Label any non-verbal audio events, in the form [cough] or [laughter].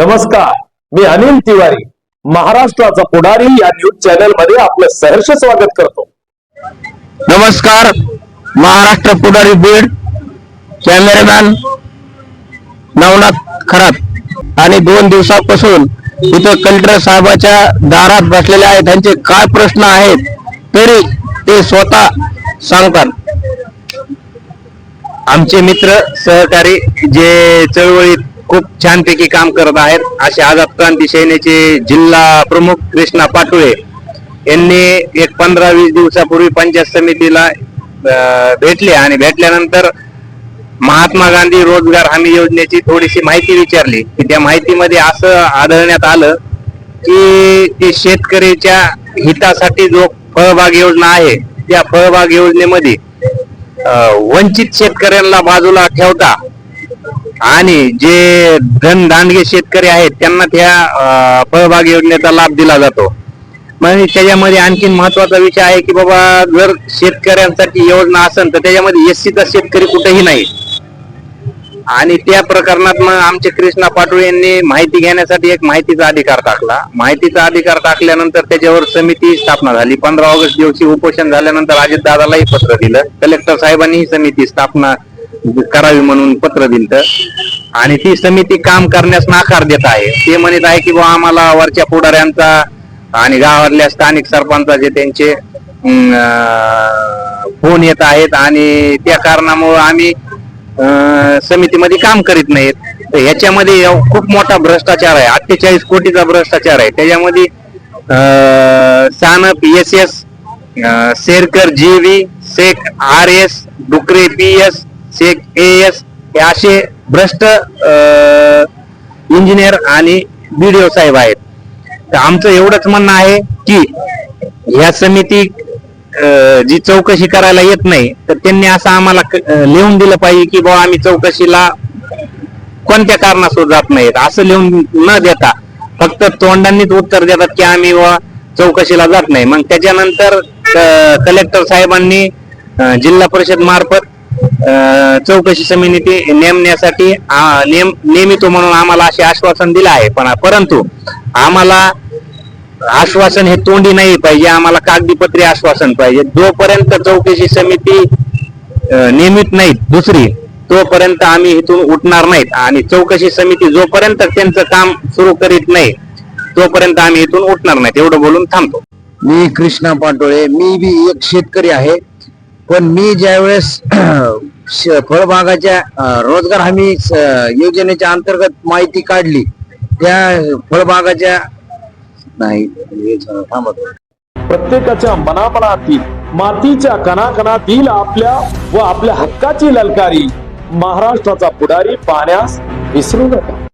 नमस्कार मी अनिल तिवारी महाराष्ट्राचा पुढारी या न्यूज चॅनलमध्ये आपलं सहर्ष स्वागत करतो. नमस्कार महाराष्ट्र पुढारी बीड कॅमेरामॅन नवनाथ खरात. आणि दोन दिवसापासून इथं कलेक्टर साहेबाच्या दारात बसलेले आहेत. त्यांचे काय प्रश्न आहेत तरी ते स्वतः सांगतात. आमचे मित्र सहकारी जे चळवळीत खूप छानपैकी काम करत आहेत. असे आझाद क्रांती सेनेचे जिल्हा प्रमुख कृष्णा पाटोळे यांनी एक पंधरा वीस दिवसापूर्वी पंचायत समितीला भेटले आणि भेटल्यानंतर महात्मा गांधी रोजगार हमी योजनेची थोडीशी माहिती विचारली. की त्या माहितीमध्ये असं आढळण्यात आलं की ते शेतकरीच्या हितासाठी जो फळबाग योजना आहे त्या फळबाग योजनेमध्ये वंचित शेतकऱ्यांना बाजूला ठेवता आणि जे धन दांडगे शेतकरी आहेत त्यांना त्या फळबाग योजनेचा लाभ दिला जातो. म्हणजे त्याच्यामध्ये आणखीन महत्त्वाचा विषय आहे की बाबा जर शेतकऱ्यांसाठी योजना असेल तर त्याच्यामध्ये एस चा शेतकरी कुठेही नाही. आणि त्या प्रकरणात मग आमचे कृष्णा पाटोळे यांनी माहिती घेण्यासाठी एक माहितीचा अधिकार टाकला. माहितीचा अधिकार टाकल्यानंतर त्याच्यावर समिती स्थापना झाली. पंधरा ऑगस्ट दिवशी उपोषण झाल्यानंतर अजित दादालाही पत्र दिलं. कलेक्टर साहेबांनी ही समिती स्थापना म्हणजे करावी म्हणून पत्र दिलं आणि ती समिती काम करण्यास नाकार देत आहे. ते म्हणत आहे की बुवा आम्हाला वरच्या पुढाऱ्यांचा आणि गावातल्या स्थानिक सरपंचाचे त्यांचे फोन येत आहेत आणि त्या कारणामुळे आम्ही अं, समितीमध्ये काम करीत नाहीत. तर ह्याच्यामध्ये खूप मोठा भ्रष्टाचार आहे. अठ्ठेचाळीस कोटीचा भ्रष्टाचार आहे. त्याच्यामध्ये Sanap S S Sherkar G V Shaikh R S Dukare P S Shaikh A S हे असे भ्रष्ट इंजिनियर आणि बीडीओ साहेब आहेत. तर आमचं एवढंच म्हणणं आहे की ह्या समिती अं, जी चौकशी करायला येत नाही तर त्यांनी असं आम्हाला लिहून दिलं पाहिजे की बाबा आम्ही चौकशीला कोणत्या कारणास्तव जात नाहीत. असं लिहून न देता फक्त तोंडांनीच उत्तर देतात की आम्ही व चौकशीला जात नाही. मग त्याच्यानंतर कलेक्टर साहेबांनी जिल्हा परिषद मार्फत चौकशी समिती नेमण्यासाठी नेम नेमितो म्हणून आम्हाला असे आश्वासन दिलं आहे पण परंतु आम्हाला आश्वासन हे तोंडी नाही पाहिजे आम्हाला कागदीपत्री आश्वासन पाहिजे. जोपर्यंत चौकशी समिती नेमित नियमित नाहीत दुसरी तोपर्यंत आम्ही इथून उठणार नाहीत. आणि चौकशी समिती जोपर्यंत त्यांचं काम सुरू करीत नाही तोपर्यंत आम्ही इथून उठणार नाहीत. एवढं बोलून थांबतो. मी कृष्णा पाटोळे मी बी एक शेतकरी आहे. पण मी ज्यावेळेस [clears throat] श- फळबागाच्या रोजगार हमी योजनेच्या अंतर्गत माहिती काढली त्या फळबागाच्या नाही प्रत्येकाच्या मनामनातील मातीच्या कणाकणातील आपल्या व आपल्या हक्काची ललकारी महाराष्ट्राचा पुढारी पाहण्यास विसरू नका.